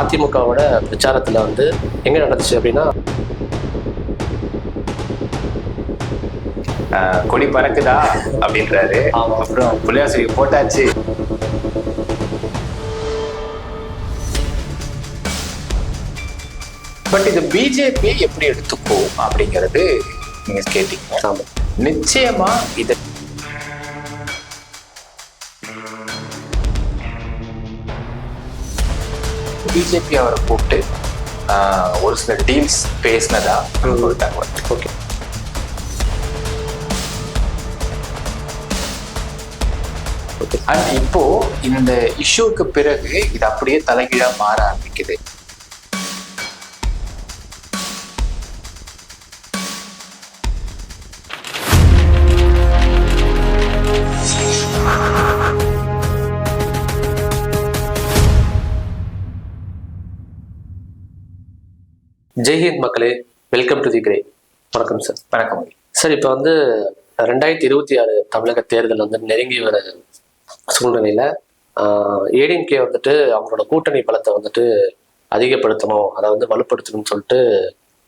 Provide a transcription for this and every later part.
அதிமுகவோட பிரச்சாரத்தில் வந்து எங்கே நடந்துச்சு அப்படின்னா கொடி பறக்குதா அப்படின்றாரு. அப்புறம் புள்ளியாசிரி போட்டாச்சு. பட் இது பிஜேபி எப்படி எடுத்துக்கும் அப்படிங்கிறது நீங்க கேட்டீங்க. நிச்சயமா இத பிஜேபி அவரை கூப்பிட்டு ஒரு சில டீல்ஸ் பேசினதா ஒரு தகவல் ஓகே. அண்ட் இப்போ இந்த இஷ்யூக்கு பிறகு இது அப்படியே தலைகீழா மாற ஆரம்பிக்குது. ஜெய்ஹிந்த் மக்களே வெல்கம் டு தி கிரே. வணக்கம் சார். வணக்கம். சார் இப்போ வந்து ரெண்டாயிரத்தி இருபத்தி ஆறு தமிழக தேர்தல் வந்து நெருங்கி வர சூழ்நிலையில் ஏடிஎம்கே வந்துட்டு அவங்களோட கூட்டணி பலத்தை வந்துட்டு அதிகப்படுத்தணும் அதை வந்து வலுப்படுத்தணும்னு சொல்லிட்டு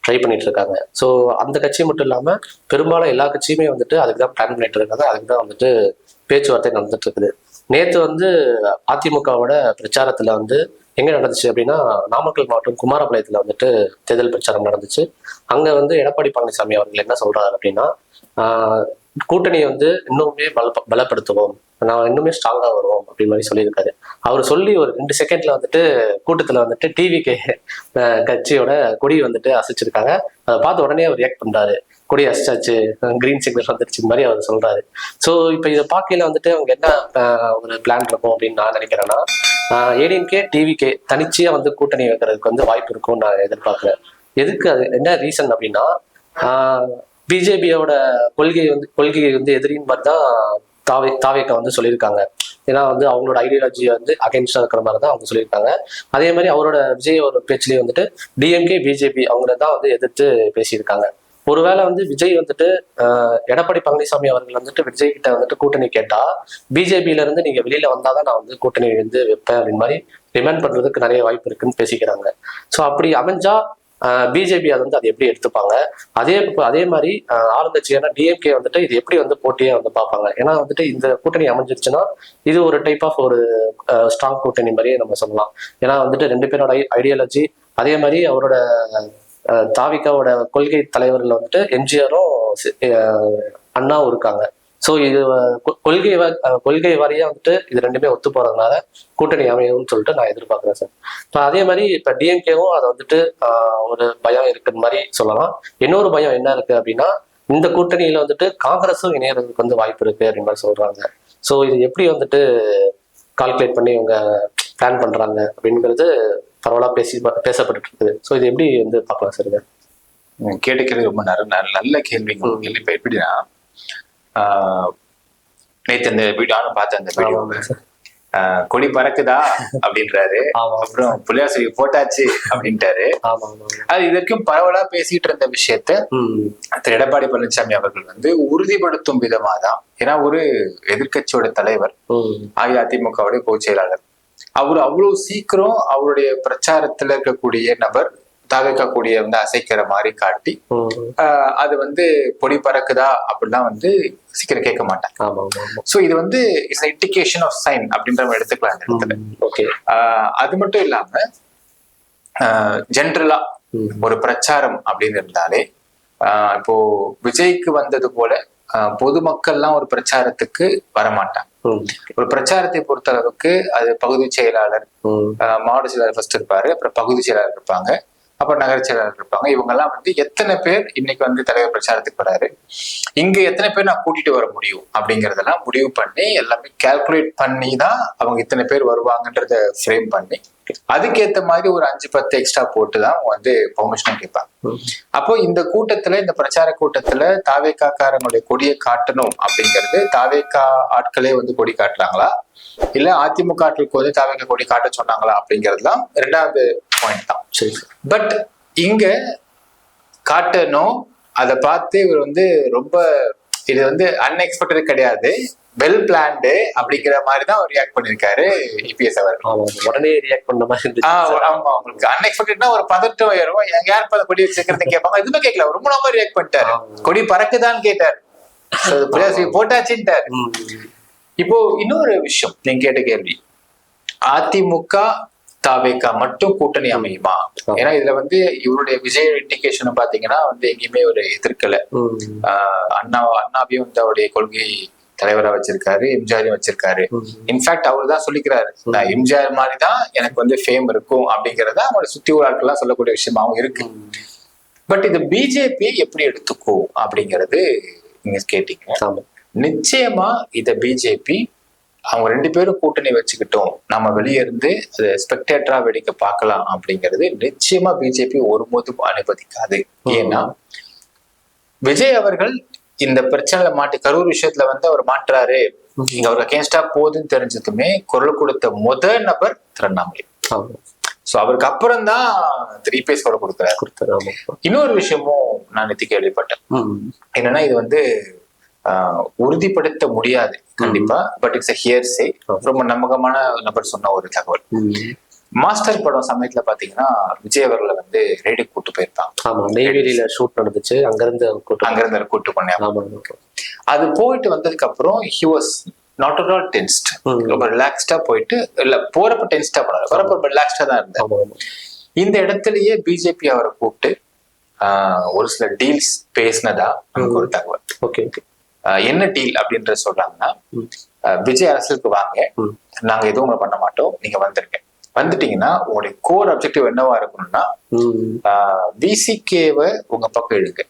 ட்ரை பண்ணிட்டு இருக்காங்க. ஸோ அந்த கட்சி மட்டும் இல்லாமல் பெரும்பாலும் எல்லா கட்சியுமே வந்துட்டு அதுக்கு தான் பிளான் பண்ணிட்டு இருக்காங்க. அதுக்கு தான் வந்துட்டு பேச்சுவார்த்தை நடந்துட்டு இருக்குது. நேற்று வந்து அதிமுகவோட பிரச்சாரத்தில் வந்து எங்கே நடந்துச்சு அப்படின்னா நாமக்கல் மாவட்டம் குமாரபாளையத்தில் வந்துட்டு தேர்தல் பிரச்சாரம் நடந்துச்சு. அங்கே வந்து எடப்பாடி பழனிசாமி அவர்கள் என்ன சொல்றாரு அப்படின்னா கூட்டணியை வந்து இன்னுமே பல பலப்படுத்துவோம். நான் இன்னுமே ஸ்ட்ராங்காக வருவோம். அப்படின்னு மாதிரி சொல்லியிருக்காரு. அவர் சொல்லி ஒரு ரெண்டு செகண்ட்ல வந்துட்டு கூட்டத்தில் வந்துட்டு டிவிக்கு கட்சியோட கொடி வந்துட்டு அசைச்சிருக்காங்க. அதை பார்த்து உடனே அவர் ரியாக்ட் பண்றாரு. கொடி அசிச்சாச்சு கிரீன் சிக்னல் வந்துருச்சு மாதிரி அவர் சொல்றாரு. ஸோ இப்போ இதை பார்க்கையில வந்துட்டு அவங்க என்ன ஒரு பிளான் இருக்கும் அப்படின்னு நான் நினைக்கிறேன்னா ஏடிஎம்கே டிவிகே தனிச்சையா வந்து கூட்டணி வைக்கிறதுக்கு வந்து வாய்ப்பு இருக்கும்னு நான் எதிர்பார்க்கிறேன். எதுக்கு அது என்ன ரீசன் அப்படின்னா பிஜேபியோட கொள்கை வந்து கொள்கையை வந்து எதிரின் மாதிரி தான் தாவே தாவேக்கா வந்து சொல்லியிருக்காங்க. ஏன்னா வந்து அவங்களோட ஐடியாலஜி வந்து அகைன்ஸ்டா இருக்கிற மாதிரி தான் அவங்க சொல்லியிருக்காங்க. அதே மாதிரி அவரோட விஜய் ஒரு பேச்சுலேயே வந்துட்டு டிஎம்கே பிஜேபி அவங்கள தான் வந்து எதிர்த்து பேசியிருக்காங்க. ஒருவேளை வந்து விஜய் வந்துட்டு எடப்பாடி பழனிசாமி அவர்கள் வந்துட்டு விஜய் கிட்ட வந்துட்டு கூட்டணி கேட்டா பிஜேபியில இருந்து நீங்க வெளியில வந்தாதான் நான் வந்து கூட்டணி வந்து வைப்பேன் அப்படின்னு மாதிரி ரிமைண்ட் பண்றதுக்கு நிறைய வாய்ப்பு இருக்குன்னு பேசிக்கிறாங்க. ஸோ அப்படி அமைஞ்சா பிஜேபி அதை வந்து அதை எப்படி எடுத்துப்பாங்க? அதே அதே மாதிரி ஆஹ், ஆளுங்கட்சியான டிஎம்கே வந்துட்டு இது எப்படி வந்து போட்டியே வந்து பார்ப்பாங்க? ஏன்னா வந்துட்டு இந்த கூட்டணி அமைஞ்சிருச்சுன்னா இது ஒரு டைப் ஆஃப் ஒரு ஸ்ட்ராங் கூட்டணி மாதிரியே நம்ம சொல்லலாம். ஏன்னா வந்துட்டு ரெண்டு பேரோட ஐடியாலஜி அதே மாதிரி அவரோட தாவிகாவோட கொள்கை தலைவர்கள் வந்துட்டு எம்ஜிஆரும் அண்ணாவும் இருக்காங்க. ஸோ இது கொள்கை வ- கொள்கை வாரியா வந்துட்டு இது ரெண்டுமே ஒத்து போறதுனால கூட்டணி அமையும்னு சொல்லிட்டு நான் எதிர்பார்க்குறேன் சார். இப்போ அதே மாதிரி இப்போ டிஎம்கேவும் அதை வந்துட்டு ஒரு பயம் இருக்குன்னு மாதிரி சொல்லலாம். இன்னொரு பயம் என்ன இருக்கு அப்படின்னா இந்த கூட்டணியில வந்துட்டு காங்கிரஸும் இணையறதுக்கு வந்து வாய்ப்பு இருக்கு அப்படின்னு மாதிரி சொல்றாங்க. ஸோ இது எப்படி வந்துட்டு கால்குலேட் பண்ணி இவங்க பிளான் பண்றாங்க அப்படிங்கிறது பரவலா பேசி பேசப்பட்டு இருக்குது. ஸோ இது எப்படி வந்து பார்க்கலாம் சார் கேட்டுக்கிறது ரொம்ப நல்ல நல்ல- நல்ல கேள்வி. இப்ப எப்படின்னா நேத்து இந்த வீடியோ நானும் பார்த்தேன் அந்த. கொடி பறக்குதா அப்படின்றாரு. அப்புறம் புள்ளியாசிரி போட்டாச்சு அப்படின்ட்டாரு. அது இது வரைக்கும் பரவலா பேசிட்டு இருந்த விஷயத்த திரு எடப்பாடி பழனிசாமி அவர்கள் வந்து உறுதிப்படுத்தும் விதமா தான் ஏன்னா ஒரு எதிர்க்கட்சியோட தலைவர் அஇஅதிமுகவுடைய பொதுச் செயலாளர். அவர் அவ்வளவு சீக்கிரம் அவருடைய பிரச்சாரத்துல இருக்கக்கூடிய நபர் தவிர்க்கக்கூடிய வந்து அசைக்கிற மாதிரி காட்டி அது வந்து பொடி பறக்குதா அப்படிலாம் வந்து சீக்கிரம் கேட்க மாட்டாங்க. சோ இது வந்து இட்ஸ் இண்டிகேஷன் ஆஃப் சைன் அப்படின்ற மாதிரி எடுத்துக்கலாம் இந்த இடத்துல. ஓகே அது மட்டும் இல்லாம ஜென்ரலா ஒரு பிரச்சாரம் அப்படின்னு இருந்தாலே ஆஹ் இப்போ விஜய்க்கு வந்தது போல பொதுமக்கள்லாம் ஒரு பிரச்சாரத்துக்கு வரமாட்டாங்க. ஒரு பிரச்சாரத்தை பொறுத்த அளவுக்கு அது பகுதி செயலாளர் மாவட்ட செயலாளர் ஃபர்ஸ்ட் இருப்பாரு அப்புறம் பகுதி செயலாளர் இருப்பாங்க. அப்புறம் நகர செயலாளர் இருப்பாங்க. இவங்கெல்லாம் வந்து எத்தனை பேர் இன்னைக்கு வந்து தலைவர் பிரச்சாரத்துக்கு வராரு? இங்க எத்தனை பேர் நான் கூட்டிட்டு வர முடியும்? அப்படிங்கறதெல்லாம் முடிவு பண்ணி எல்லாமே கால்குலேட் பண்ணி தான் அவங்க இத்தனை பேர் வருவாங்கன்றத ஃப்ரேம் பண்ணி அதுக்கேத்த மாதிரி ஒரு அஞ்சு பத்து எக்ஸ்ட்ரா போட்டு தான் வந்து பெர்மிஷன் கேட்பாங்க. அப்போ இந்த கூட்டத்துல இந்த பிரச்சார கூட்டத்துல தாவேக்காக்காரங்களுடைய கொடியை காட்டணும் அப்படிங்கிறது தாவேக்கா ஆட்களே வந்து கொடி காட்டுறாங்களா? இல்ல அதிமுக ஆட்களுக்கு வந்து தாவேக்கா கொடி காட்ட சொன்னாங்களா அப்படிங்கிறதுலாம் ரெண்டாவது பாயிண்ட் தான். சரி பட் இங்க காட்டணும் அதை பார்த்து இவர் வந்து ரொம்ப இது வந்து அன்எக்ஸ்பெக்டட் கிடையாது. வெல் பிளான்டு அப்படிங்கிற மாதிரி தான் அவர் ரியாக்ட் பண்ணிருக்காரு இபிஎஸ் அவர்கள். ஆமா உடனே ரியாக்ட் பண்ண மாதிரி ஆமா உங்களுக்கு அன்எக்ஸ்பெக்டட்னா ஒரு பதட்டம் எங்க யார் பத கொடி வச்சிருக்கிறது கேட்பாங்க? எதுவுமே கேட்கல. ரொம்ப ரொம்ப ரியாக்ட் பண்ணிட்டாரு. கொடி பறக்குதான்னு கேட்டார். ம். இப்போ இன்னொரு விஷயம் நீங்க கேட்ட கேள்வி. அதிமுக தாவேகா மட்டும் கூட்டணி அமையுமா. ஏன்னா இதுல வந்து இவருடைய விஜய் இண்டிகேஷன் பாத்தீங்கன்னா வந்து எங்கேயுமே ஒரு எதிர்க்கல. அண்ணா அண்ணாவையும் வந்து அவருடைய கொள்கை தலைவரா வச்சிருக்காரு எம்ஜிஆரையும் வச்சிருக்காரு. இன்ஃபேக்ட் அவர் தான் சொல்லிக்கிறாரு. நான் எம்ஜிஆர் மாதிரி தான் எனக்கு வந்து ஃபேம் இருக்கும் அப்படிங்கறத அவங்களோட சுத்தி உள்ள ஆட்கள்லாம் சொல்லக்கூடிய விஷயமாவும் இருக்கு. பட் இது பிஜேபி எப்படி எடுத்துக்கும் அப்படிங்கிறது நீங்க கேட்டீங்க. நிச்சயமா இத பிஜேபி அவங்க ரெண்டு பேரும் கூட்டணி வச்சுக்கிட்டோம் நம்ம வெளியே இருந்து ஸ்பெக்டேட்டரா வெடிக்க பார்க்கலாம் அப்படிங்கிறது நிச்சயமா பிஜேபி ஒருபோதும் அனுமதிக்காது. ஏன்னா விஜய் அவர்கள் இந்த பிரச்சனையில மாட்டி கரூர் விஷயத்துல வந்து அவர் மாட்டுறாரு. இங்க அவர் அகேன்ஸ்டா போகுதுன்னு தெரிஞ்சதுமே குரல் கொடுத்த முத நபர் திருவண்ணாமலை. சோ அவருக்கு அப்புறம் தான் த்ரீ பேஸ் குரல் கொடுக்குறாரு. இன்னொரு விஷயமும் நான் நேத்து கேள்விப்பட்டேன். என்னன்னா இது வந்து உறுதிப்படுத்த முடியாது. கண்டிப்பா. பட் இட்ஸ் ஹியர்ஸே ரொம்ப நம்பகமான நபர் சொன்ன ஒரு தகவல். மாஸ்டர் படம் சமயத்துல பாத்தீங்கன்னா விஜய் அவர்களை வந்து ரேடு கூட்டு போயிருப்பாங்க ஆமா நெய்வேலியில ஷூட் நடந்துச்சு. அங்க இருந்து கூட்டம் அங்க இருந்து கூட்டு பண்ணேன் அது போயிட்டு வந்ததுக்கு அப்புறம் he was not at all tensed. ரொம்ப ரிலாக்ஸ்டா போயிட்டு இல்ல போறப்ப டென்ஸ்டா போனாரு. வரப்ப ரொம்ப ரிலாக்ஸ்டா தான் ஆமா இந்த இடத்துலயே பிஜேபி அவரை கூப்பிட்டு ஒரு சில டீல்ஸ் பேசினதா நமக்கு ஒரு தகவல். Okay okay. என்ன டீல் அப்படின்ற சொல்றாங்கன்னா விஜய் அரசுக்கு வாங்க. நாங்க எதுவும் உங்களை பண்ண மாட்டோம். நீங்க வந்துருங்க. வந்துட்டீங்கன்னா உங்களுடைய கோர் அப்ஜெக்டிவ் என்னவா இருக்கணும்னா. விசிகேவை உங்க பக்கம் இழுங்க.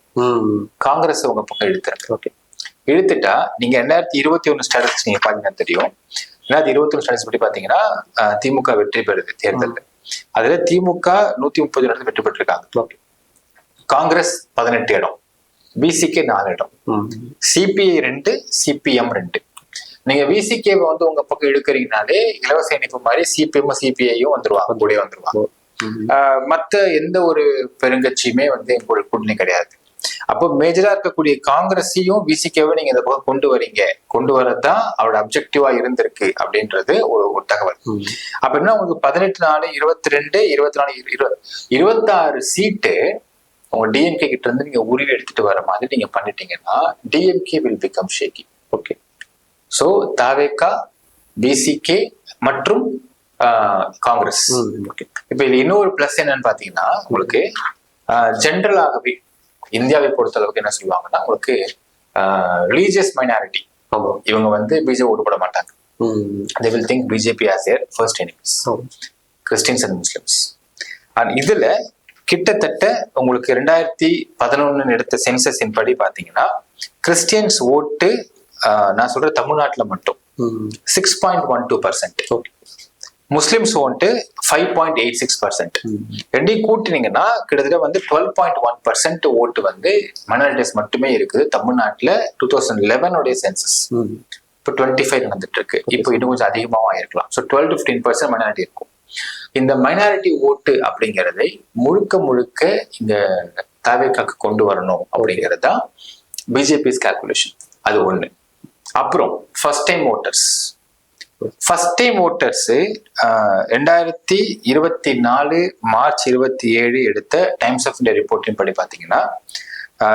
காங்கிரஸ் உங்க பக்கம் இழுத்துருங்க. ஓகே. இழுத்துட்டா நீங்க ரெண்டாயிரத்தி இருபத்தி ஒண்ணு ஸ்டாட்டஸ் நீங்க பாத்தீங்கன்னா தெரியும். ரெண்டாயிரத்தி இருபத்தி ஒண்ணு ஸ்டாட்டஸ் படி பாத்தீங்கன்னா திமுக வெற்றி பெறுது தேர்தலில். அதுல திமுக நூத்தி முப்பது இடத்துல வெற்றி பெற்றிருக்காங்க. ஓகே. காங்கிரஸ் பதினெட்டு இடம். பிசிகே நாலு இடம். சிபிஐ ரெண்டு சிபிஎம் ரெண்டு. நீங்க விசிகே வந்து உங்க பக்கம் இழுக்கிறீங்கனாலே இலவச இணைப்பு மாதிரி சிபிஎம் சிபிஐயும் வந்துருவாங்க கூடயே வந்துருவாங்க. மத்த எந்த ஒரு பெருங்கட்சியுமே வந்து எங்களுடைய கூட்டணி கிடையாது. அப்போ மேஜரா இருக்கக்கூடிய காங்கிரஸையும் விசிகேவை நீங்க இந்த பக்கம் கொண்டு வரீங்க. கொண்டு வரதுதான் அவரோட அப்ஜெக்டிவா இருந்திருக்கு அப்படின்றது ஒரு ஒரு தகவல். என்ன உங்களுக்கு பதினெட்டு நாலு இருபத்தி ரெண்டு இருபத்தி நாலு இருபது இருபத்தாறு சீட்டு உங்க டிஎம்கே கிட்ட இருந்து நீங்க உருவி எடுத்துட்டு வர மாதிரி நீங்க பண்ணிட்டீங்கன்னா DMK will become shaky okay so தாவேகா பிசிகே மற்றும் காங்கிரஸ். ஓகே இப்ப இதுல இன்னொரு பிளஸ் என்னன்னு பாத்தீங்கன்னா உங்களுக்கு ஜென்ரலாகவே இந்தியாவை பொறுத்த அளவுக்கு என்ன சொல்லுவாங்கன்னா உங்களுக்கு ரிலீஜியஸ் மைனாரிட்டி இவங்க வந்து பிஜேபி ஓடுபட மாட்டாங்க. ம். They will think BJP as their first enemies. Christians and Muslims and இதுல கிட்டத்தட்ட உங்களுக்கு ரெண்டாயிரத்தி பதினொன்னு எடுத்த சென்சஸின் படி பாத்தீங்கன்னா கிறிஸ்டியன்ஸ் ஓட்டு நான் சொல்ற தமிழ்நாட்டுல மட்டும். Six point one two percent Muslims ஓட்டு five point eight six percent. ரெண்டையும் கூட்டினீங்கன்னா கிட்டத்தட்ட வந்து டுவெல் பாயிண்ட் ஒன் பர்சன்ட் ஓட்டு வந்து மைனாரிட்டிஸ் மட்டுமே இருக்குது தமிழ்நாட்டுல டூ தௌசண்ட் லெவனுடைய சென்சஸ். இப்போ டுவெண்ட்டி ஃபைவ் நடந்துட்டு இருக்கு. இப்போ இன்னும் கொஞ்சம் அதிகமாகவும் ஆயிருக்கலாம். So twelve to fifteen percent minority இருக்கும். இந்த மைனாரிட்டி ஓட்டு அப்படிங்கிறதை முழுக்க முழுக்க இந்த தாவேக்காக்கு கொண்டு வரணும் அப்படிங்கிறது தான் பிஜேபிஸ் கால்குலேஷன் அது ஒண்ணு. அப்புறம் first time voters first time voters ரெண்டாயிரத்தி இருபத்தி நாலு மார்ச் இருபத்தி ஏழு எடுத்த டைம்ஸ் ஆஃப் இந்தியா ரிப்போர்ட்டின் படி பார்த்தீங்கன்னா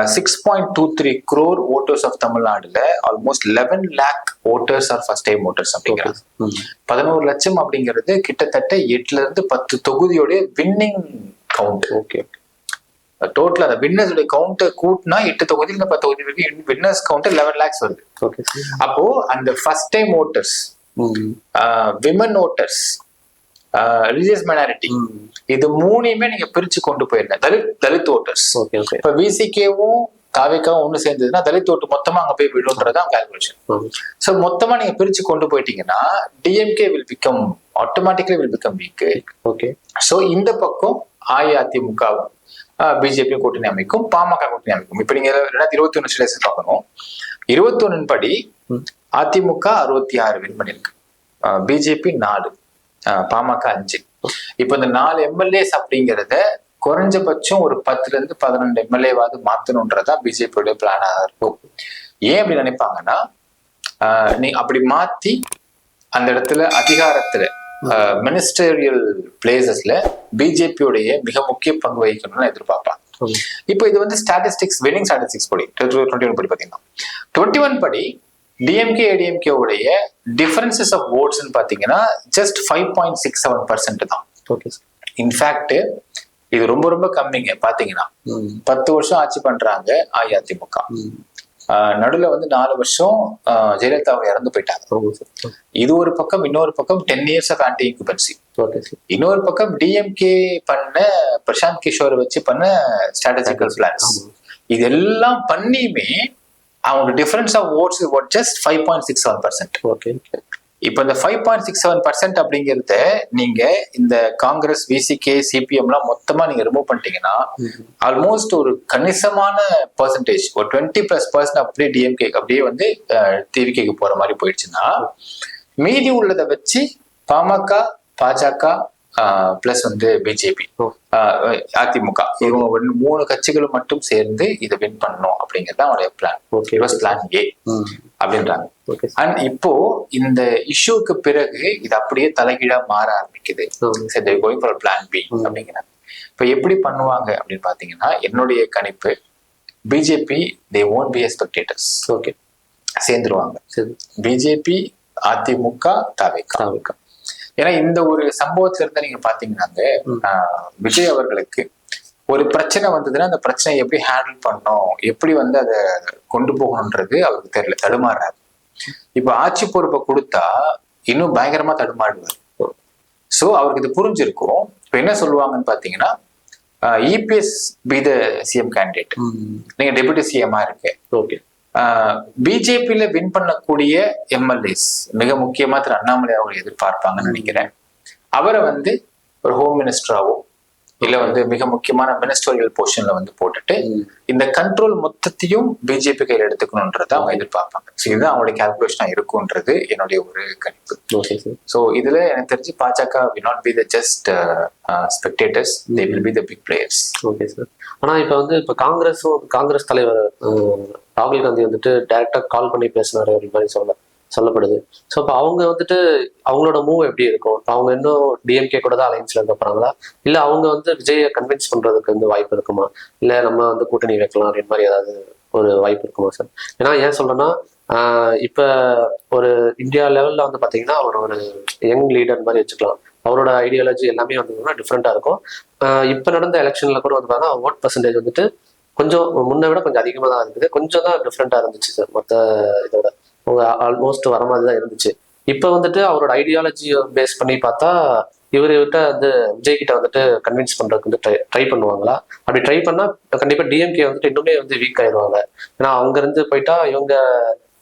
six point two three crore voters of தமிழ்நாடுல almost eleven lakh voters are first time voters அப்படிங்கிறாங்க. ம். பதினோரு லட்சம் அப்படிங்கிறது கிட்டத்தட்ட எட்டுல இருந்து பத்து தொகுதியோட வின்னிங் கவுண்ட் ஓகே டோட்டல் அந்த வின்னர்ஸ் கவுண்ட்டை கூட்டினா எட்டு தொகுதியில் பத்து தொகுதி வரைக்கும் வின்னர்ஸ் கவுண்ட் லெவன் லேக்ஸ் வருது. அப்போ அந்த first time voters. Women voters religious minority. இது மூணையுமே நீங்க பிரிச்சு கொண்டு போயிருங்க Dalit Dalit voters. Okay okay. இப்ப விசிகேவும் தாவேக்காவும் ஒண்ணு சேர்ந்ததுன்னா தலித் ஓட்டு மொத்தமா அங்க போய் விழுன்றதான் கால்குலேஷன் ம். சோ மொத்தமா நீங்க பிரிச்சு கொண்டு போயிட்டீங்கன்னா DMK will become automatically will become weak okay. So இந்த பக்கம் அஇஅதிமுகவும் பிஜேபி கூட்டணி அமைக்கும் பாமக கூட்டணி அமைக்கும். இப்ப நீங்க ரெண்டாயிரத்தி இருபத்தி ஒண்ணு ஸ்டேட்டஸ் பார்க்கணும். இருபத்தி ஒண்ணின் படி. அதிமுக அறுபத்தி ஆறு வின் பண்ணிருக்கு. பிஜேபி நாலு. பாமக அஞ்சு. இப்ப இந்த நாலு எம்எல்ஏஸ் அப்படிங்கிறத குறைஞ்சபட்சம் ஒரு பத்துல இருந்து பதினெண்டு எம்எல்ஏவாவது மாத்தணுன்றதா பிஜேபியோட பிளானா இருக்கும். ஏன் அப்படி நினைப்பாங்கன்னா நீ அப்படி மாத்தி அந்த இடத்துல அதிகாரத்துல மினிஸ்டரியல் பிளேசஸ்ல பிஜேபியோடைய மிக முக்கிய பங்கு வகிக்கணும்னு எதிர்பார்ப்பாங்க. இப்போ இது வந்து ஸ்டாட்டிஸ்டிக்ஸ் வினிங் ஸ்டாட்டிஸ்டிக்ஸ் படி டுவெண்ட்டி ஒன் படி பார்த்தீங்கன்னா டுவெண்ட்டி ஒன் படி டிஎம்கே ஏடிஎம்கே உடைய டிஃபரன்சஸ் ஆஃப் ஓட்ஸ்னு பார்த்தீங்கன்னா just five point six seven percent தான். ஓகே சார் இன்ஃபேக்ட் இது ரொம்ப ரொம்ப கம்மிங்க. பாத்தீங்கன்னா பத்து வருஷம் ஆட்சி பண்றாங்க அஇஅதிமுக. நடுவுல வந்து நாலு வருஷம் ஜெயலலிதா அவங்க இறந்து போயிட்டாங்க. இது ஒரு பக்கம் இன்னொரு பக்கம் ten years of anti incumbency okay sir இன்னொரு பக்கம் டிஎம்கே பண்ண பிரசாந்த் கிஷோரை வச்சு பண்ண ஸ்ட்ராட்டஜிக்கல் பிளான்ஸ். இதெல்லாம் பண்ணியுமே அவங்க difference of votes just five point six seven percent okay இப்போ இந்த five point six seven percent அப்படிங்கிறத நீங்க இந்த காங்கிரஸ் விசிகே சிபிஎம்லாம் மொத்தமா நீங்க ரிமூவ் பண்ணிட்டீங்கன்னா ஆல்மோஸ்ட் ஒரு கணிசமான பர்சன்டேஜ் ஒரு டுவெண்ட்டி பிளஸ் பர்சன்ட் அப்படியே டிஎம்கே அப்படியே வந்து டிவிகேக்கு போற மாதிரி போயிடுச்சுன்னா மீதி உள்ளதை வச்சு பாமக பாஜக பிளஸ் வந்து பிஜேபி. அதிமுக. இவங்க வந்து மூணு கட்சிகளும் மட்டும் சேர்ந்து இதை வின் பண்ணணும் அப்படிங்கிறது தான் அவருடைய பிளான் ஓகே பிளான் ஏ அப்படின்றாங்க. அண்ட் இப்போ இந்த இஷ்யூக்கு பிறகு இது அப்படியே தலைகீழா மாற ஆரம்பிக்குது. சரி கோயிங் ஃபார் பிளான் பி. அப்படிங்கிறாங்க. இப்போ எப்படி பண்ணுவாங்க அப்படின்னு பாத்தீங்கன்னா என்னுடைய கணிப்பு BJP they own be spectators okay சேர்ந்துருவாங்க. சரி. பிஜேபி அதிமுக தவிக தாவிக்கா. ஏன்னா இந்த ஒரு சம்பவத்துல இருந்து நீங்க பாத்தீங்கன்னாங்க. ஆஹ், விஜய் அவர்களுக்கு ஒரு பிரச்சனை வந்ததுன்னா அந்த பிரச்சனையை எப்படி ஹேண்டில் பண்ணணும் எப்படி வந்து அதை கொண்டு போகணுன்றது அவருக்கு தெரியல தடுமாறுறாரு. இப்ப ஆட்சி பொறுப்பை கொடுத்தா இன்னும் பயங்கரமா தடுமாறுவார். சோ அவருக்கு இது புரிஞ்சிருக்கும். இப்ப என்ன சொல்லுவாங்கன்னு பாத்தீங்கன்னா EPS be the CM candidate நீங்க டெபுட்டி சிஎம்மா இருக்கு. ஓகே. பிஜேபியில வின் பண்ணக்கூடிய எம்எல்ஏஸ் மிக முக்கியமா திரு அண்ணாமலை அவங்க எதிர்பார்ப்பாங்கன்னு நினைக்கிறேன். அவரை வந்து ஒரு ஹோம் மினிஸ்டராவோ இல்ல வந்து மிக முக்கியமான மினிஸ்டரியல் பொசிஷன்ல வந்து போட்டுட்டு. இந்த கண்ட்ரோல் மொத்தத்தையும் பிஜேபி கையில் எடுத்துக்கணுன்றதை அவங்க எதிர்பார்ப்பாங்க. ஸோ இதுதான் அவங்களுடைய கால்குலேஷனா இருக்குன்றது என்னுடைய ஒரு கணிப்பு. ஸோ இதுல எனக்கு தெரிஞ்சு பாஜக will not be the just spectators they will be the big players okay sir. ஆனா இப்ப வந்து இப்ப காங்கிரஸும் காங்கிரஸ் தலைவர் ராகுல் காந்தி வந்துட்டு டைரக்டா கால் பண்ணி பேசினார் அப்படி மாதிரி சொல்ல சொல்லப்படுது. ஸோ இப்போ அவங்க வந்துட்டு அவங்களோட மூவ் எப்படி இருக்கும்? அவங்க இன்னும் டிஎம்கே கூட தான் அலைன்ஸ்ல இருக்க போறாங்களா இல்லை அவங்க வந்து விஜயை கன்வின்ஸ் பண்றதுக்கு வந்து வாய்ப்பு இருக்குமா? இல்லை நம்ம வந்து கூட்டணி வைக்கலாம் அப்படின்ற மாதிரி ஏதாவது ஒரு வாய்ப்பு இருக்குமா சார் ஏன்னா ஏன் சொல்றேன்னா இப்போ ஒரு இந்தியா லெவலில் வந்து பார்த்தீங்கன்னா அவர் ஒரு யங் லீடர் மாதிரி வச்சுக்கலாம். அவரோட ஐடியாலஜி எல்லாமே வந்து டிஃப்ரெண்ட்டாக இருக்கும். இப்போ நடந்த எலெக்ஷனில் கூட வந்து பார்த்தீங்கன்னா ஓட் பர்சன்டேஜ் வந்துட்டு கொஞ்சம் முன்ன விட கொஞ்சம் அதிகமாக தான் இருக்குது கொஞ்சம் தான் டிஃப்ரெண்ட்டாக இருந்துச்சு சார் மற்ற இதோட. ஆல்மோஸ்ட் வர மாதிரி தான் இருந்துச்சு. இப்போ வந்துட்டு அவரோட ஐடியாலஜியை பேஸ் பண்ணி பார்த்தா இவர் இவர்கிட்ட வந்து விஜய் கிட்ட வந்துட்டு கன்வின்ஸ் பண்றதுக்கு வந்து ட்ரை ட்ரை பண்ணுவாங்களா? அப்படி ட்ரை பண்ணா கண்டிப்பா டிஎம்கே வந்துட்டு இன்னுமே வந்து வீக் ஆயிடுவாங்க. ஏன்னா அவங்க இருந்து போயிட்டா இவங்க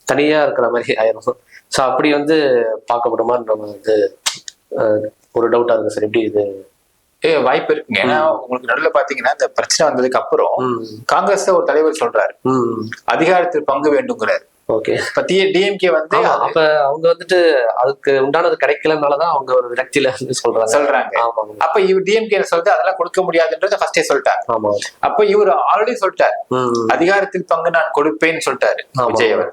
தனியா இருக்கிற மாதிரி ஆயிரும். ஸோ அப்படி வந்து பார்க்கப்படுமான்னு நம்ம வந்து ஒரு டவுட்டா இருக்கு சார் எப்படி இது வாய்ப்பு இருக்குங்க. ஏன்னா உங்களுக்கு நடுவில் பாத்தீங்கன்னா இந்த பிரச்சனை வந்ததுக்கு அப்புறம் ம். காங்கிரஸ்ல ஒரு தலைவர் சொல்றாரு. அதிகாரத்தில் பங்கு வேண்டுங்கிறாரு. ஓகே. இப்ப டிஎம்கே வந்து அப்ப அவங்க வந்துட்டு அதுக்கு உண்டானது கிடைக்கலனாலதான் அவங்க ஒரு விரக்தியில சொல்றாங்க. சொல்றாங்க. அப்ப இவர் டிஎம்கே சொல்றது அதெல்லாம் கொடுக்க முடியாதுன்றத ஃபர்ஸ்டே சொல்லிட்டாரு. ஆமா. அப்ப இவர் ஆல்ரெடி சொல்லிட்டாரு. அதிகாரத்தில் பங்கு நான் கொடுப்பேன்னு சொல்லிட்டாரு விஜய் அவர்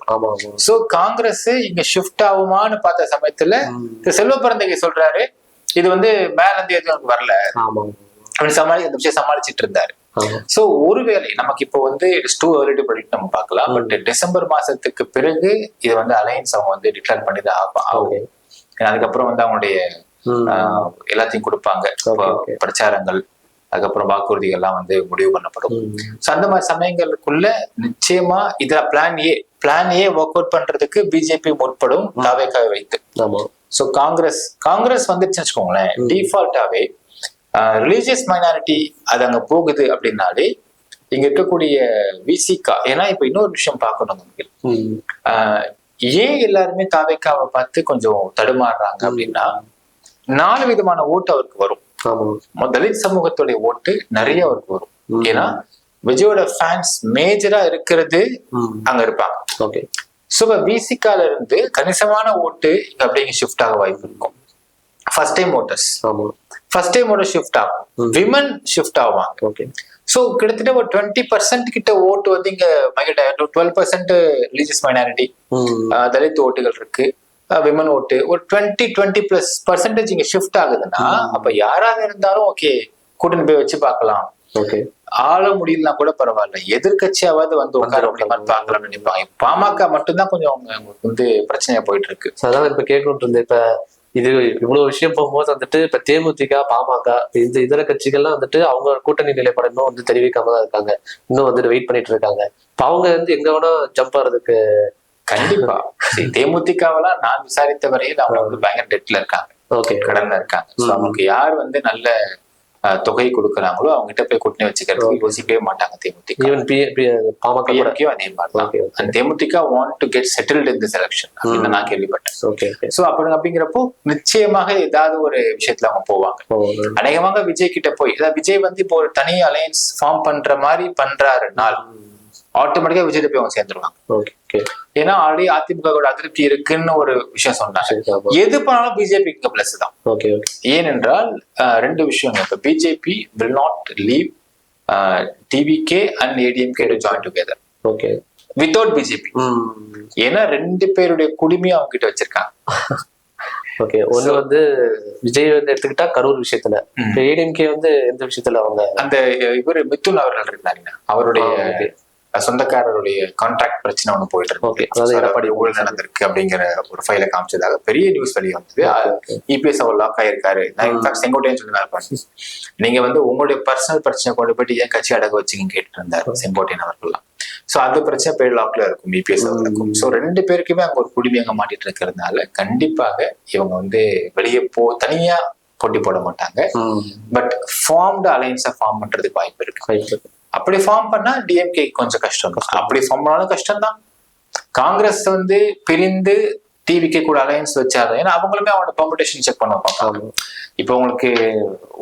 சோ காங்கிரஸ் இங்க ஷிஃப்ட் ஆகுமான்னு பார்த்த சமயத்துல செல்வ பிறந்தகை சொல்றாரு. இது வந்து மேல இருந்து எதுவும் வரல. அப்படின்னு சமாளி அந்த விஷயம் சமாளிச்சிட்டு இருந்தாரு. சோ ஒருவேளை நமக்கு இப்போ வந்து இட்ஸ் டூ to predict நம்ம பார்க்கலாம். பட் டிசம்பர் மாசத்துக்கு பிறகு இது வந்து அலையன்ஸ் அவங்க வந்து டிக்ளேர் பண்ணி தான் ஆகும். அதுக்கப்புறம் வந்து அவங்களுடைய எல்லாத்தையும் கொடுப்பாங்க. பிரச்சாரங்கள் அதுக்கப்புறம் வாக்குறுதிகள்லாம் வந்து முடிவு பண்ணப்படும். ஸோ அந்த மாதிரி சமயங்களுக்குள்ள நிச்சயமா இதுல plan A plan A work out பண்றதுக்கு பிஜேபி முற்படும் தாவேக்காவை வைத்து. ஸோ காங்கிரஸ் காங்கிரஸ் வந்துருச்சுன்னு வச்சுக்கோங்களேன். டிஃபால்ட்டாவே ரிலீஜியஸ் மைனாரிட்டி அது அங்க போகுது அப்படின்னாலே இங்க இருக்கக்கூடிய விசிகா ஏன்னா இப்ப இன்னொரு விஷயம் பார்க்கணும் நமக்கு. ஏன் எல்லாருமே தாவேக்காவை பார்த்து கொஞ்சம் தடுமாறுறாங்க அப்படின்னா நாலு விதமான ஓட்டு அவருக்கு வரும். தலித் சமூகத்துடைய ஓட்டு நிறைய அவருக்கு வரும். ஏன்னா விஜயோட ஃபேன்ஸ் மேஜரா இருக்கிறது அங்க இருப்பாங்க. ஓகே. ஸோ இப்போ விசிகால இருந்து கணிசமான ஓட்டு இங்க அப்படியே ஷிஃப்ட் ஆக வாய்ப்பு இருக்கும். First time voters first time voter shift ஆகும். விமன் ஷிஃப்ட் ஆவாங்க. ஓகே ஸோ கிட்டத்தட்ட ஒரு டுவெண்ட்டி பர்சன்ட் கிட்ட ஓட்டு வந்து இங்க twelve percent religious minority Dalit ஓட்டுகள் இருக்கு. விமன் ஓட்டு. ஒரு டுவெண்ட்டி டுவெண்ட்டி பிளஸ் பர்சன்டேஜ் இங்க ஷிஃப்ட் ஆகுதுன்னா அப்ப யாராக இருந்தாலும் ஓகே கூட்டணி போய் வச்சு பார்க்கலாம். ஆள முடியலனா கூட பரவாயில்ல. எதிர்கட்சியாவது வந்து உட்கார முடியுமான்னு பார்க்கலாம்னு நினைப்பாங்க பாமக மட்டும்தான் கொஞ்சம் அவங்க அவங்களுக்கு வந்து பிரச்சனையா போயிட்டு இருக்கு அதான் இப்ப கேட்கணும் இருந்தேன். இப்ப இது இவ்வளவு விஷயம் போகும்போது வந்துட்டு இப்ப தேமுதிக பாமக இந்த இதர கட்சிகள்லாம் வந்துட்டு அவங்க கூட்டணி நிலைப்பாடு இன்னும் வந்து தெரிவிக்காம தான் இருக்காங்க. இன்னும் வந்துட்டு வெயிட் பண்ணிட்டு இருக்காங்க. இப்ப அவங்க வந்து எங்க வேணா ஜம்ப் ஆறதுக்கு கண்டிப்பா. தேமுதிகவெல்லாம் நான் விசாரித்த வரையில் அவங்க வந்து பயங்கர டெட்ல இருக்காங்க. ஓகே கடன்ல இருக்காங்க. அவங்களுக்கு யார் வந்து நல்ல தொகை கொடுக்குறாங்களோ அவங்க கிட்ட போய் கூட்டணி வச்சுக்கிறதுக்கு யோசிக்கவே மாட்டாங்க தேமுதிக. அதே மாதிரி தான் தேமுதிக want to get settled in this election அப்படின்னு நான் கேள்விப்பட்டேன். ஓகே சோ அப்படி அப்படிங்கிறப்போ நிச்சயமாக ஏதாவது ஒரு விஷயத்துல அவங்க போவாங்க. அநேகமாக விஜய் கிட்ட போய் விஜய் வந்து இப்போ ஒரு தனி அலையன்ஸ் ஃபார்ம் பண்ற மாதிரி பண்றாருனால் ஆட்டோமேட்டிக்கா விஜய் போய் அவங்க சேர்ந்துருவாங்க. ஏன்னா ஆல்ரெடி அதிமுக அதிருப்தி இருக்குன்னு ஒரு விஷயம் சொன்னாங்க எது பண்ணாலும் பிஜேபிக்கு பிளஸ் தான். ஏனென்றால் ரெண்டு விஷயம் இப்ப BJP will not leave TVK and ADMK to join together okay without BJP ஏன்னா ரெண்டு பேருடைய குடுமையும் அவங்க கிட்ட வச்சிருக்காங்க. ஓகே ஒண்ணு வந்து விஜய் வந்து எடுத்துக்கிட்டா கரூர் விஷயத்துல. ஏடிஎம்கே வந்து எந்த விஷயத்துல அவங்க அந்த இவர் மிதுன் அவர்கள் இருந்தாருங்க. அவருடைய. சொந்தக்காரருடைய கான்ட்ராக்ட் பிரச்சனை ஒண்ணு போயிட்டு இருக்கு. அதாவது So, எடப்பாடி அதாவது ஊழல் நடந்திருக்கு அப்படிங்கிற ஒரு ஃபைல காமிச்சதாக பெரிய நியூஸ் வெளியே வந்தது. இபிஎஸ் அவர் லாக் ஆயிருக்காரு. நான் இன்ஃபேக்ட் செங்கோட்டையன் சொல்லி நீங்க வந்து உங்களுடைய பர்சனல் பிரச்சனை கொண்டு போயிட்டு ஏன் கட்சி அடகு வச்சுக்கின்னு கேட்டு இருந்தாரு செங்கோட்டையன் அவர்கள்லாம். சோ அந்த பிரச்சனை பெரிய லாக்ல இருக்கும் இபிஎஸ் அவர்களுக்கும். சோ ரெண்டு பேருக்குமே அங்க ஒரு குடிமை அங்க மாட்டிட்டு இருக்கிறதுனால கண்டிப்பாக இவங்க வந்து வெளியே போ தனியா போட்டி போட மாட்டாங்க. பட் ஃபார்ம்டு அலைன்ஸை ஃபார்ம் பண்றதுக்கு வாய்ப்பு இருக்கு. அப்படி ஃபார்ம் பண்ணா டிஎம்கே கொஞ்சம் கஷ்டம். தான் அப்படி ஃபார்ம் பண்ணாலும் கஷ்டம் தான் காங்கிரஸ் வந்து பிரிந்து டிவிக்கு கூட அலையன்ஸ் வச்சாரு ஏன்னா அவங்களுமே அவனோட காம்படிஷன் செக் பண்ண பார்ப்பாங்க ஆமா. இப்போ உங்களுக்கு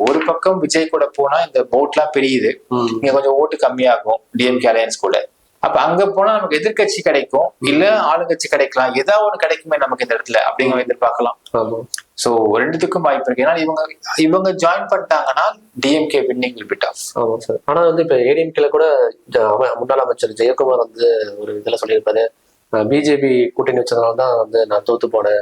ஒரு பக்கம் விஜய் கூட போனா இந்த ஓட்லாம் பிரியுது. இங்க கொஞ்சம் ஓட்டு கம்மியாகும் டிஎம்கே அலையன்ஸ் கூட. அப்ப அங்க போனா நமக்கு எதிர்க்கட்சி கிடைக்கும். இல்ல ஆளுங்கட்சி கிடைக்கலாம். ஏதாவது ஒண்ணு கிடைக்குமே நமக்கு இந்த இடத்துல. அப்படிங்கிற எதிர்பார்க்கலாம். ஸோ ரெண்டுத்துக்கும் வாய்ப்பு இருக்கு. ஏன்னா இவங்க இவங்க ஜாயின் பண்ணிட்டாங்கன்னா DMK winning will bit off ஆமாம் சார் ஆனால் வந்து இப்போ ஏடிஎம்கேல கூட முன்னாள் அமைச்சர் ஜெயக்குமார் வந்து ஒரு இதில் சொல்லியிருப்பாரு. பிஜேபி கூட்டணி வச்சதுனால தான் வந்து நான் தோத்து போனேன்.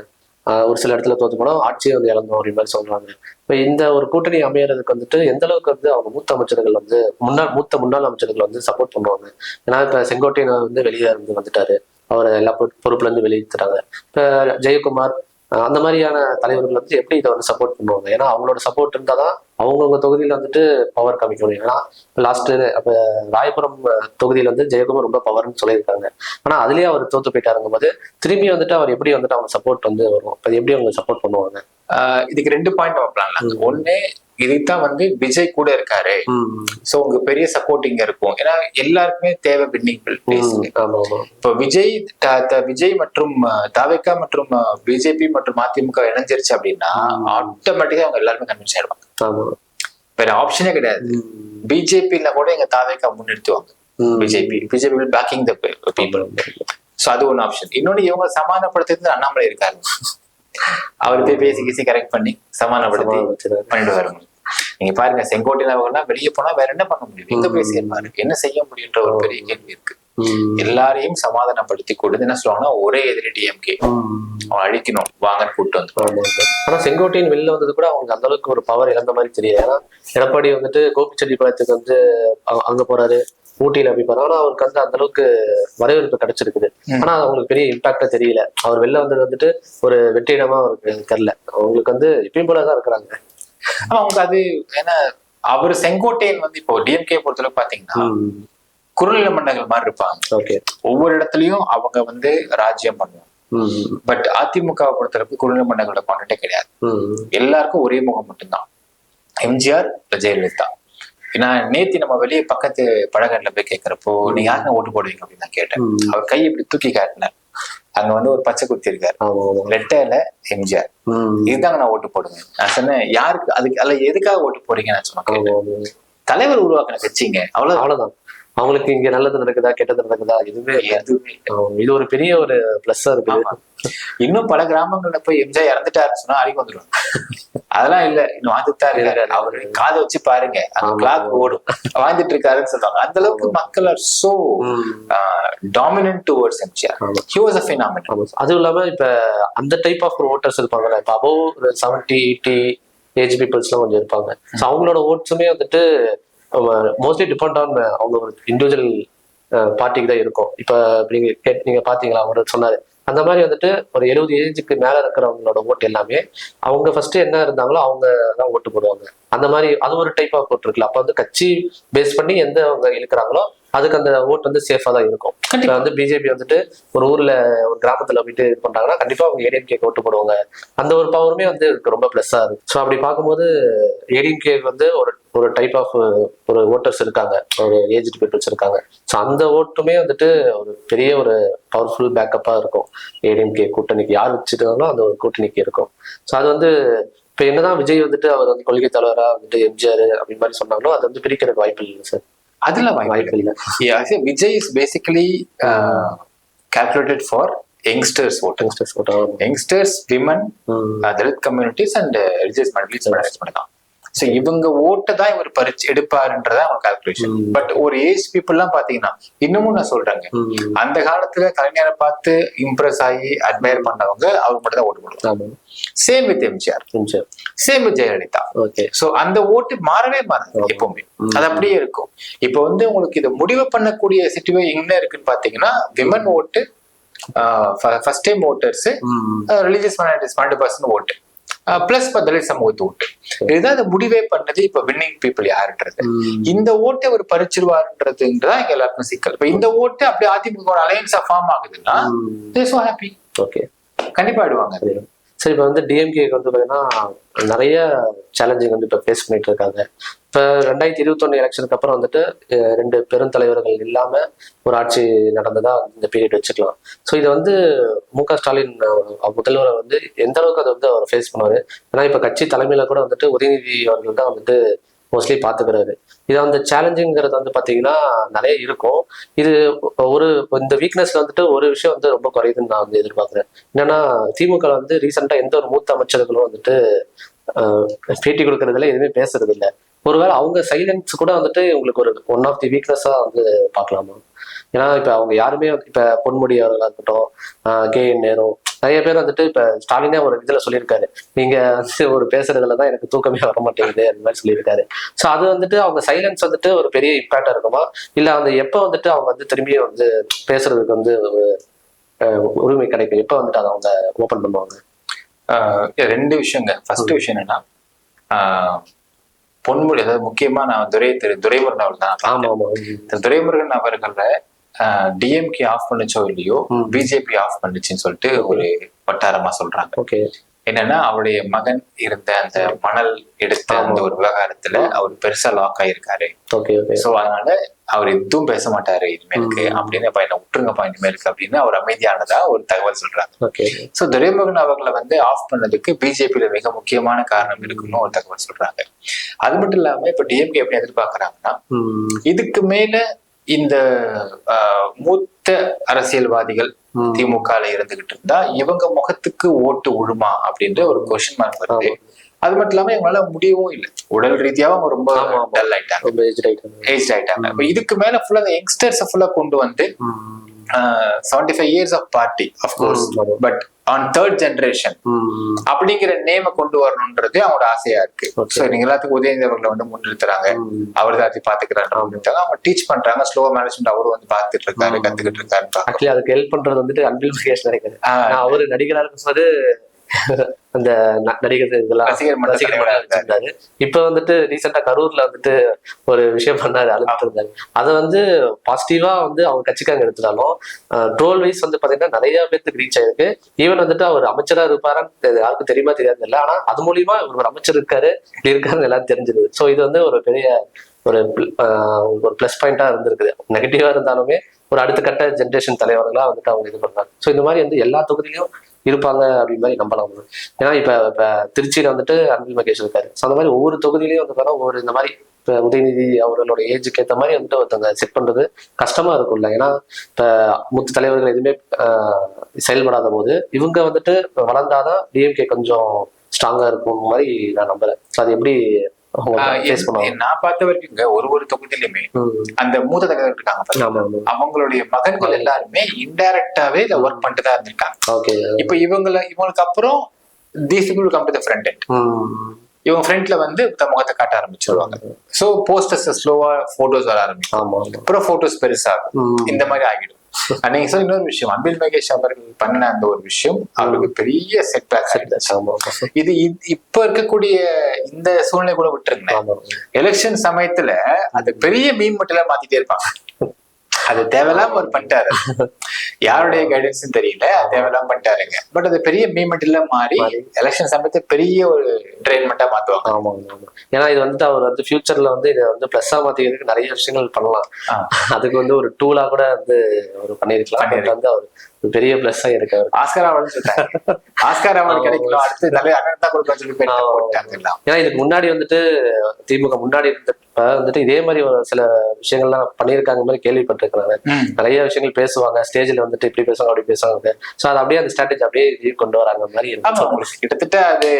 ஒரு சில இடத்துல தோத்து போனோம் ஆட்சியை வந்து இழந்தோம் அப்படி மாதிரி சொல்றாங்க. இப்போ இந்த ஒரு கூட்டணி அமையறதுக்கு வந்துட்டு எந்த அளவுக்கு வந்து அவங்க மூத்த அமைச்சர்கள் வந்து முன்னாள் மூத்த முன்னாள் அமைச்சர்கள் வந்து சப்போர்ட் பண்ணுவாங்க? ஏன்னா இப்போ செங்கோட்டையன் வந்து வெளியே இருந்து வந்துட்டாரு. அவரை எல்லா பொறுப்புல இருந்து வெளியேற்றுறாங்க இப்போ ஜெயக்குமார் அந்த மாதிரியான தலைவர்கள் வந்து எப்படி இதை வந்து சப்போர்ட் பண்ணுவாங்க? ஏன்னா அவங்களோட சப்போர்ட் இருந்தாதான் அவங்கவுங்க தொகுதியில வந்துட்டு பவர் காமிக்க முடியும். ஏன்னா லாஸ்ட் அப்ப ராயபுரம் தொகுதியில வந்து ஜெயக்குமார் ரொம்ப பவர்னு சொல்லியிருக்காங்க. ஆனா அதுலயே அவர் தோத்து போயிட்டாருங்கும் போது திரும்பி வந்துட்டு அவர் எப்படி வந்துட்டு அவங்க சப்போர்ட் வந்து வரும்? அது எப்படி அவங்க சப்போர்ட் பண்ணுவாங்க? இதுக்கு ரெண்டு பாயிண்ட் வைப்பலாம்ல ம். இதுதான் வந்து விஜய் கூட இருக்காரு. சோ உங்க பெரிய சப்போர்ட்டிங் இருக்கும். ஏன்னா எல்லாருக்குமே தேவை ஆமா இப்போ விஜய் விஜய் மற்றும் தாவேக்கா மற்றும் பிஜேபி மற்றும் அதிமுக இணைஞ்சிருச்சு அப்படின்னா. ஆட்டோமேட்டிக்கா அவங்க எல்லாருமே கன்வின்ஸ் ஆயிடுவாங்க. வேற ஆப்ஷனே கிடையாது. பிஜேபியில கூட எங்க தாவேக்கா முன்னிறுத்துவாங்க. ம். BJP BJP backing the people so அது ஒன்னு ஆப்ஷன் இன்னொன்னு இவங்க சமாதானப்படுத்துறது அண்ணாமலை இருக்காரு. அவர் போய் பேசி கீசி கரெக்ட் பண்ணி சமாதானப்படுத்தி. பண்ணிட்டு வருங்க நீங்க பாருங்க செங்கோட்டையில அவங்கலாம் வெளியே போனா வேற என்ன பண்ண முடியும்? எங்க போய் சேர்ப்பாரு? என்ன செய்ய முடியுன்ற ஒரு பெரிய கேள்வி இருக்கு. எல்லாரையும் சமாதானப்படுத்தி கொடுத்து என்ன சொல்லுவாங்கன்னா ஒரே எதிரி டிஎம்கே. அவன் அழிக்கணும். வாங்க கூட்டு வந்து. ஆனா செங்கோட்டையன் வெளில வந்தது கூட அவங்க அந்த அளவுக்கு ஒரு பவர் இழந்த மாதிரி தெரியும் ஏன்னா எடப்பாடி வந்துட்டு கோபிச்செட்டிப்பாளையத்துக்கு வந்து அங்க போறாரு. ஊட்டியில அப்படி போறாரு. ஆனா அவருக்கு வந்து அந்த அளவுக்கு வரவேற்பு கிடைச்சிருக்குது. ஆனா அவங்களுக்கு பெரிய இம்பாக்டா தெரியல. அவர் வெளில வந்தது வந்துட்டு ஒரு வெற்றிடமா அவருக்கு தெரியல. அவங்களுக்கு வந்து எப்பயும் போலதான் இருக்கிறாங்க. ஆனா அவங்க அது ஏன்னா அவர் செங்கோட்டையன் வந்து இப்போ டிஎம்கே பொறுத்தளவு பாத்தீங்கன்னா குறுநில மன்னர்கள் மாதிரி இருப்பாங்க. ஓகே. ஒவ்வொரு இடத்துலயும் அவங்க வந்து ராஜ்யம் பண்ணுவாங்க. பட் அதிமுகவை பொறுத்தளவுக்கு குறுநில மன்னர்களோட கான்டெக்டே கிடையாது. எல்லாருக்கும் ஒரே முகம் மட்டும்தான். எம்ஜிஆர் ஜெயலலிதா ஏன்னா நேத்தி நம்ம வெளியே பக்கத்து பழகரில் போய் கேட்கிறப்போ நீங்க யாருன்னு ஓட்டு போடுவீங்க? அப்படின்னு நான் கேட்டேன். அவர் கை இப்படி தூக்கி காட்டினார். அங்க வந்து ஒரு பச்சை குத்தி இருக்காரு. லெட்டர்ல எம்ஜிஆர். இதுதாங்க நான் ஓட்டு போடுவேன். நான் சொன்னேன் யாருக்கு அதுக்கு அல்ல எதுக்காக ஓட்டு போடுறீங்க நான் சொன்னேன். தலைவர் உருவாக்கின கட்சிங்க. அவ்வளவு அவ்வளவுதான். அவங்களுக்கு இங்க நல்லது நடக்குதா கெட்டது நடக்குதா? எதுவுமே. எதுவுமே இது ஒரு பெரிய ஒரு பிளஸ்ஸா இருக்குது. ஆமா. இன்னும் பல கிராமங்கள்ல போய் எம்ஜிஆர் இறந்துட்டாருன்னு சொன்னா வந்துடும் அதெல்லாம் இல்ல. இன்னும் வாழ்ந்துட்டு தான் இருக்காரு. அவரு காதை வச்சு பாருங்க. அந்த. கிளாக் ஓடும். வாழ்ந்துட்டு இருக்காருன்னு சொல்றாங்க. அந்த அளவுக்கு மக்கள் are so dominant towards MGR. He was a phenomenal. அதுவும் இல்லாம இப்ப அந்த டைப் ஆஃப் ஓட்டர்ஸ் இருப்பாங்கல்ல. இப்ப அபவ் செவன்டி எயிட்டி ஏஜ் பீப்புள்ஸ்லாம் கொஞ்சம் இருப்பாங்க. ஸோ அவங்களோட ஓட்ஸுமே வந்துட்டு மோஸ்ட்லி டிபெண்ட் ஆன் அவங்க ஒரு இண்டிவிஜுவல் பார்ட்டிக்கு தான் இருக்கும். இப்ப நீங்க கேட்- நீங்க பாத்தீங்களா அவர் சொன்னாரு. அந்த மாதிரி வந்துட்டு ஒரு எழுபது ஏஜுக்கு மேல இருக்கிறவங்களோட ஓட்டு எல்லாமே அவங்க ஃபர்ஸ்ட் என்ன இருந்தாங்களோ அவங்க தான் ஓட்டு போடுவாங்க. அந்த மாதிரி அது ஒரு டைப் ஆஃப் ஓட்டு இருக்குல்ல. அப்ப வந்து கட்சி பேஸ் பண்ணி எந்த அவங்க இழுக்கிறாங்களோ அதுக்கு அந்த ஓட்டு வந்து சேஃபா தான் இருக்கும். இப்ப வந்து பிஜேபி வந்துட்டு ஒரு ஊர்ல ஒரு கிராமத்துல போயிட்டு இது பண்றாங்கன்னா கண்டிப்பா அவங்க ஏடிஎம்கே ஓட்டு போடுவாங்க. அந்த ஒரு பவருமே வந்து ரொம்ப பிளஸ்ஸா இருக்கு. ஸோ அப்படி பார்க்கும்போது ஏடிஎம்கே வந்து ஒரு ஒரு டைப் ஆஃப் ஒரு ஓட்டர்ஸ் இருக்காங்க. ஒரு ஏஜ் பீப்புள்ஸ் இருக்காங்க. ஸோ அந்த ஓட்டுமே வந்துட்டு ஒரு பெரிய ஒரு பவர்ஃபுல் பேக்கப்பா இருக்கும். ஏடிஎம்கே கூட்டணிக்கு யார் வச்சிருக்காங்களோ அந்த ஒரு கூட்டணிக்கு இருக்கும். ஸோ அது வந்து இப்போ என்னதான் விஜய் வந்துட்டு அவர் வந்து கொள்கை தலைவரா வந்துட்டு எம்ஜிஆர் அப்படி மாதிரி சொன்னாங்களோ அது வந்து பிரிக்கிறதுக்கு வாய்ப்பு இல்லை சார் அதுல வாய்ப்பு இல்லை. Vijay is basically calculated for youngsters ஓட்டு யங்ஸ்டர்ஸ் ஓட்டம் youngsters women Dalit communities and religious மட்டும் தான் ஸோ இவங்க ஓட்டை தான் இவர் பறிச்சு எடுப்பாருன்றதா அவங்க கால்குலேஷன். பட் ஒரு ஏஜ் பீப்புள்லாம் பாத்தீங்கன்னா இன்னமும் நான் சொல்றேங்க. அந்த காலத்துல கலைஞரை பார்த்து இம்ப்ரெஸ் ஆகி அட்மையர் பண்ணவங்க அவங்க மட்டும் தான் ஓட்டு போடுவாங்க. Same with MGR same with Jayalalithaa okay so அந்த ஓட்டு மாறவே மாறாது. எப்பவுமே. அது அப்படியே இருக்கும். இப்போ வந்து உங்களுக்கு இதை முடிவு பண்ணக்கூடிய சிட்டுவே என்ன இருக்குன்னு பாத்தீங்கன்னா விமன் ஓட்டு first time voters religious minorities பன்னெண்டு பர்சன்ட் ஓட்டு. பிளஸ் தலித் சமூகத்து ஓட்டு. இதுதான் இந்த முடிவே பண்ணது இப்ப வின்னிங் பீப்புள் யாருன்றது. இந்த ஓட்டை அவர் பறிச்சிருவாருன்றதுன்றதான் எங்க எல்லாருக்கும் சிக்கல். இப்ப இந்த ஓட்டு அப்படியே அதிமுக அலையன்ஸா ஃபார்ம் ஆகுதுன்னா ஹாப்பி ஓகே கண்டிப்பா ஆயிடுவாங்க. சரி இப்போ வந்து டிஎம்கேக்கு வந்து பார்த்தீங்கன்னா நிறைய சேலஞ்சிங் வந்து இப்போ ஃபேஸ் பண்ணிட்டு இருக்காங்க. இப்போ ரெண்டாயிரத்தி இருபத்தொன்னு எலெக்ஷனுக்கு அப்புறம் வந்துட்டு ரெண்டு பெருந்தலைவர்கள் இல்லாம ஒரு ஆட்சி நடந்ததா இந்த பீரியட் வச்சுக்கலாம். ஸோ இதை வந்து மு க ஸ்டாலின் முதல்வரை வந்து எந்த அளவுக்கு அதை வந்து அவர் ஃபேஸ் பண்ணுவார்? ஏன்னா இப்போ கட்சி தலைமையில கூட வந்துட்டு உதயநிதி அவர்கள் தான் வந்துட்டு மோஸ்ட்லி பார்த்துக்கிறாரு இது அந்த சேலஞ்சுங்கிறது வந்து பார்த்தீங்கன்னா நிறைய இருக்கும். இது ஒரு இந்த வீக்னஸ்ல வந்துட்டு ஒரு விஷயம் வந்து ரொம்ப குறையுதுன்னு நான் வந்து எதிர்பார்க்குறேன். என்னன்னா திமுக வந்து ரீசெண்டாக எந்த ஒரு மூத்த அமைச்சர்களும் வந்துட்டு பேட்டி கொடுக்கறதுல எதுவுமே பேசுறது இல்லை ஒருவேளை அவங்க சைலன்ஸ் கூட வந்துட்டு உங்களுக்கு ஒரு ஒன் ஆஃப் தி வீக்னஸாக வந்து பார்க்கலாமா? ஏன்னா இப்ப அவங்க யாருமே இப்ப பொன்முடி அவர்களா இருக்கட்டும் கே என் நேரு நிறைய பேர் வந்துட்டு இப்ப ஸ்டாலினே ஒரு இதுல சொல்லியிருக்காரு. நீங்க வந்து ஒரு பேசுறதுல தான் எனக்கு தூக்கமே வர மாட்டேங்குது அந்த மாதிரி சொல்லியிருக்காரு. ஸோ அது வந்துட்டு அவங்க சைலன்ஸ் வந்துட்டு ஒரு பெரிய இம்பாக்டா இருக்குமா? இல்ல அந்த எப்ப வந்துட்டு அவங்க வந்து திரும்பியும் வந்து பேசுறதுக்கு வந்து ஒரு அஹ், உரிமை கிடைக்கும்? எப்ப வந்துட்டு அதை அவங்க ஓபன் பண்ணுவாங்க? ஆஹ் ரெண்டு விஷயங்க. ஃபர்ஸ்ட் விஷயம் என்னன்னா ஆஹ் பொன்முடி அதாவது முக்கியமா நான் துரை திரு துரைமுருகன் அவர்கள் தான் திரு துரைமுருகன் அவர்கள டிஎம்கே ஆஃப் பண்ணுச்சோ இல்லையோ. பிஜேபி ஆஃப் பண்ணுச்சுன்னு சொல்லிட்டு ஒரு வட்டாரமா சொல்றாங்க. ஓகே. என்னன்னா அவருடைய மகன் இருந்த அந்த மணல் எடுத்த அந்த ஒரு விவகாரத்துல அவர் பெருசா லாக் ஆயிருக்காரு. சோ அதனால அவர் எதுவும் பேச மாட்டாரு இனிமேலுக்கு. அப்படின்னு என்ன விட்டுருங்கப்பா இனிமேலுக்கு அப்படின்னு அவர் அமைதியானதா ஒரு தகவல் சொல்றாங்க ஓகே. சோ துரைமுருகன் அவர்களை வந்து ஆஃப் பண்ணதுக்கு பிஜேபியில மிக முக்கியமான காரணம் இருக்குன்னு ஒரு தகவல் சொல்றாங்க. அது மட்டும் இல்லாம இப்ப டிஎம்கே எப்படி எதிர்பார்க்கறாங்கன்னா இதுக்கு மேல இந்த மூத்த அரசியல்வாதிகள். திமுகல இருந்துகிட்டு இருந்தா இவங்க முகத்துக்கு ஓட்டு உழுமா அப்படின்ற ஒரு கொஸ்டின் மார்க் வருது. அது மட்டும் இல்லாம இவங்களால முடியவும் இல்லை உடல் ரீதியாவும் அவங்க ரொம்ப. டல் ஆயிட்டாங்க ஏஜ் இதுக்கு மேல ஃபுல்லா யங்ஸ்டர்ஸ் ஃபுல்லா கொண்டு வந்து. Seventy five years of party of course. But on third generation. அப்படிங்கிற நேம கொண்டு வரணும்ன்றது அவங்களோட ஆசையா இருக்கு. நீங்க எல்லாத்துக்கும் உதயநிதி அவர்களை வந்து முன்னிறுத்துறாங்க. அவர் தான் பாத்துக்கிறாரு அப்படின்ட்டாங்க அவங்க டீச் பண்றாங்க. ஸ்லோவா மேனேஜ்மெண்ட் அவரும் வந்து பாத்துட்டு இருக்காரு. கத்துக்கிட்டு இருக்காரு ஆக்சுவலி அதுக்கு ஹெல்ப் பண்றது வந்துட்டு அன்பில் முகேஷ் நினைக்கிறேன் ஆஹ் நான் அவரு நடிகரா இருக்கும்போது அந்த நடிகர் இதெல்லாம் வச்சிருந்தாரு. இப்ப வந்துட்டு ரீசெண்டா கரூர்ல வந்துட்டு ஒரு விஷயம் பண்ணாரு அழுத்து இருந்தாரு அதை வந்து பாசிட்டிவா வந்து அவங்க கட்சிக்காரங்க எடுத்துட்டாலும் ட்ரோல் வைஸ் வந்து பாத்தீங்கன்னா நிறைய பேருக்கு ரீச் ஆயிருக்கு. ஈவன் வந்துட்டு அவர் அமைச்சரா இருப்பாரான்னு யாருக்கும் தெரியுமா தெரியாது இல்ல ஆனா அது மூலியமா இவர் ஒரு அமைச்சர் இருக்காரு இப்படி இருக்காருன்னு எல்லாம் தெரிஞ்சது. சோ இது வந்து ஒரு பெரிய ஒரு ஒரு ப்ளஸ் பாயிண்டா இருந்திருக்குது. நெகட்டிவா இருந்தாலுமே ஒரு அடுத்த கட்ட ஜென்ரேஷன் தலைவர்களா வந்துட்டு அவங்க இது பண்றாங்க. ஸோ இந்த மாதிரி வந்து எல்லா தொகுதியிலும் இருப்பாங்க அப்படின்னு மாதிரி நம்பலாம் ஏன்னா இப்ப இப்ப திருச்சியில வந்துட்டு அன்பில் மகேஷ் இருக்காரு. ஸோ அந்த மாதிரி ஒவ்வொரு தொகுதியிலையும் வந்து பார்த்தா ஒவ்வொரு இந்த மாதிரி இப்போ உதயநிதி அவர்களோட ஏஜுக்கு ஏற்ற மாதிரி வந்துட்டு ஒருத்தவங்க செட் பண்றது கஷ்டமா இருக்கும்ல. ஏன்னா இப்போ மூத்த தலைவர்கள் எதுவுமே செயல்படாத போது இவங்க வந்துட்டு வளர்ந்தாதான் டிஎம்கே கொஞ்சம் ஸ்ட்ராங்கா இருக்கும் மாதிரி நான் நம்புறேன். அது எப்படி நான் பார்த்த வரைக்கும் இங்க ஒரு ஒரு தொகுதியிலுமே. அந்த மூத்த தலைவர்கள் இருக்காங்க அவங்களுடைய மகன்கள் எல்லாருமே இன்டைரக்டாவே இதை ஒர்க் பண்ணிட்டு தான் இருந்திருக்காங்க. இப்ப இவங்கள இவங்களுக்கு அப்புறம் these people come to the front இவங்க ஃப்ரண்ட்ல வந்து முகத்தை காட்ட ஆரம்பிச்சிருவாங்க. சோ போஸ்டர்ஸ் ஸ்லோவா போட்டோஸ் வர ஆமா அப்புறம் போட்டோஸ் பெருசாகும். இந்த மாதிரி ஆகிடும். நீங்க சொல்ல இன்னொரு விஷயம். அன்பில் மகேஷ் அவர்கள் பண்ணின அந்த ஒரு விஷயம் அவருக்கு பெரிய செட் பேக் இது இப்ப இருக்கக்கூடிய இந்த சூழ்நிலை கூட விட்டுருங்க எலெக்ஷன் சமயத்துல அது பெரிய மீன் மட்டும் மாத்திட்டே இருப்பாங்க. அது தேவையில்லாம அவர் பண்ணிட்டாரு யாருடைய கைடன்ஸ் தெரியல அது தேவையில்லாம பண்ணிட்டாருங்க பட் அது பெரிய மீமெண்ட்ல மாறி. எலெக்ஷன் சமயத்தை பெரிய ஒரு ட்ரெயின்மெண்டா மாத்துவாங்க ஆமா ஆமா ஏன்னா இது வந்துட்டு அவர் வந்து ஃபியூச்சர்ல வந்து இதை வந்து பிளஸ்ஸா மாத்திக்கிறதுக்கு நிறைய விஷயங்கள் பண்ணலாம். அதுக்கு வந்து ஒரு டூலா கூட வந்து அவர் பண்ணிருக்கலாம். வந்து அவர் பெரிய பிளஸ்ஸா இருக்கு அவருக்கு ஆஸ்கர் அவார்டு சொல்லிட்டாங்க ஆஸ்கர் அவார்டு ஆமா. கிடைக்கணும் அடுத்து நிறைய அண்ணன் தான் கொடுக்க சொல்லி எல்லாம் ஏன்னா இதுக்கு முன்னாடி வந்துட்டு திமுக முன்னாடி இருந்தப்ப வந்துட்டு இதே மாதிரி ஒரு சில விஷயங்கள்லாம் பண்ணியிருக்காங்க மாதிரி கேள்விப்பட்டிருக்கிறாங்க. நிறைய விஷயங்கள் பேசுவாங்க. ஸ்டேஜ்ல வந்துட்டு இப்படி பேசுவாங்க அப்படி பேசுவாங்க சோ அது அப்படியே அந்த ஸ்ட்ராட்டஜி அப்படியே இது கொண்டு வராங்க மாதிரி இருக்கு. கிட்டத்தட்ட அது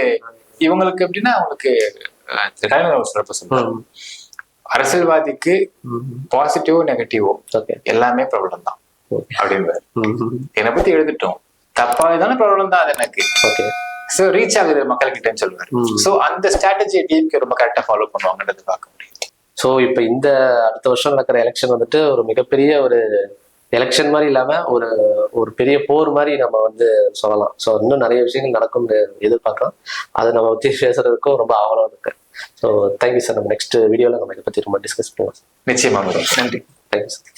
இவங்களுக்கு எப்படின்னா அவங்களுக்கு அவர் ம். அரசியல்வாதிக்கு. பாசிட்டிவோ நெகட்டிவோ எல்லாமே ப்ராப்ளம் தான் அப்படின்பாரு. என்னை பத்தி எழுதிட்டோம். தப்பா தானே ப்ராப்ளம் தான் அது எனக்கு. ஓகே. சோ ரீச் ஆகுது மக்கள் கிட்டன்னு சொல்லுவாரு. சோ அந்த ஸ்ட்ராட்டஜி டிஎம்கே ரொம்ப கரெக்டா ஃபாலோ பண்ணுவாங்கன்றது பார்க்க முடியும். ஸோ இப்போ இந்த அடுத்த வருஷம் நடக்கிற எலெக்ஷன் வந்துட்டு ஒரு மிகப்பெரிய ஒரு எலெக்ஷன் மாதிரி இல்லாம ஒரு ஒரு பெரிய போர் மாதிரி நம்ம வந்து சொல்லலாம். ஸோ இன்னும் நிறைய விஷயங்கள் நடக்கும்னு எதிர்பார்க்கலாம் அது நம்ம பத்தி பேசுறதுக்கும் ரொம்ப ஆவலம் இருக்கு. ஸோ தேங்க்யூ சார் நம்ம நெக்ஸ்ட் வீடியோல நம்ம இதை பத்தி ரொம்ப டிஸ்கஸ் பண்ணுவோம் நிச்சயமா வரும் நன்றி. Thank you sir